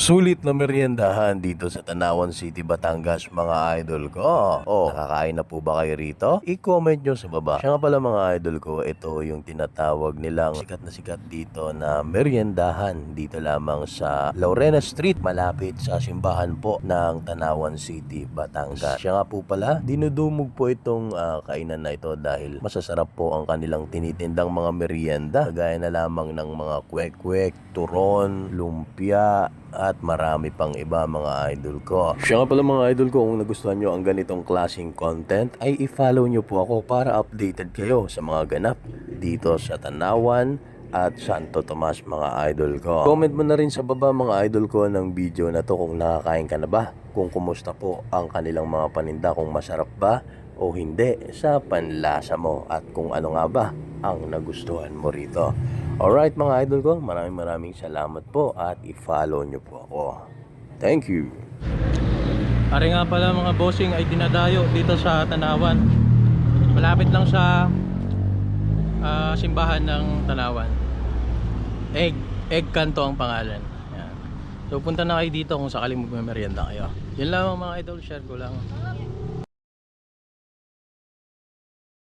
Sulit na meriendahan dito sa Tanawan City, Batangas mga idol ko. Oh, nakakain na po ba kayo rito? I-comment nyo sa baba. Siya nga pala mga idol ko, ito yung tinatawag nilang sikat na sikat dito na meriendahan dito lamang sa Laurena Street malapit sa simbahan po ng Tanawan City, Batangas. Siya nga po pala, dinudumog po itong ah, kainan na ito dahil masasarap po ang kanilang tinitindang mga merienda. Gaya na lamang ng mga kwek-kwek, turon, lumpia, at marami pang iba mga idol ko. Siya nga pala mga idol ko, kung nagustuhan nyo ang ganitong klaseng content, ay i-follow nyo po ako para updated kayo sa mga ganap dito sa Tanawan at Santo Tomas mga idol ko. Comment mo na rin sa baba mga idol ko ng video na to kung nakakain ka na ba, kung kumusta po ang kanilang mga paninda, kung masarap ba o hindi sa panlasa mo at kung ano nga ba ang nagustuhan mo rito. Alright mga idol ko, maraming maraming salamat po at i-follow nyo po ako. Thank you. Pare nga pala mga bossing ay dinadayo dito sa Tanawan. Malapit lang sa ah, simbahan ng Tanawan. Egg, Egg Kanto ang pangalan. Yan. So punta na kayo dito kung sakaling magmemeryenda kayo. Yun lang mga idol, share ko lang.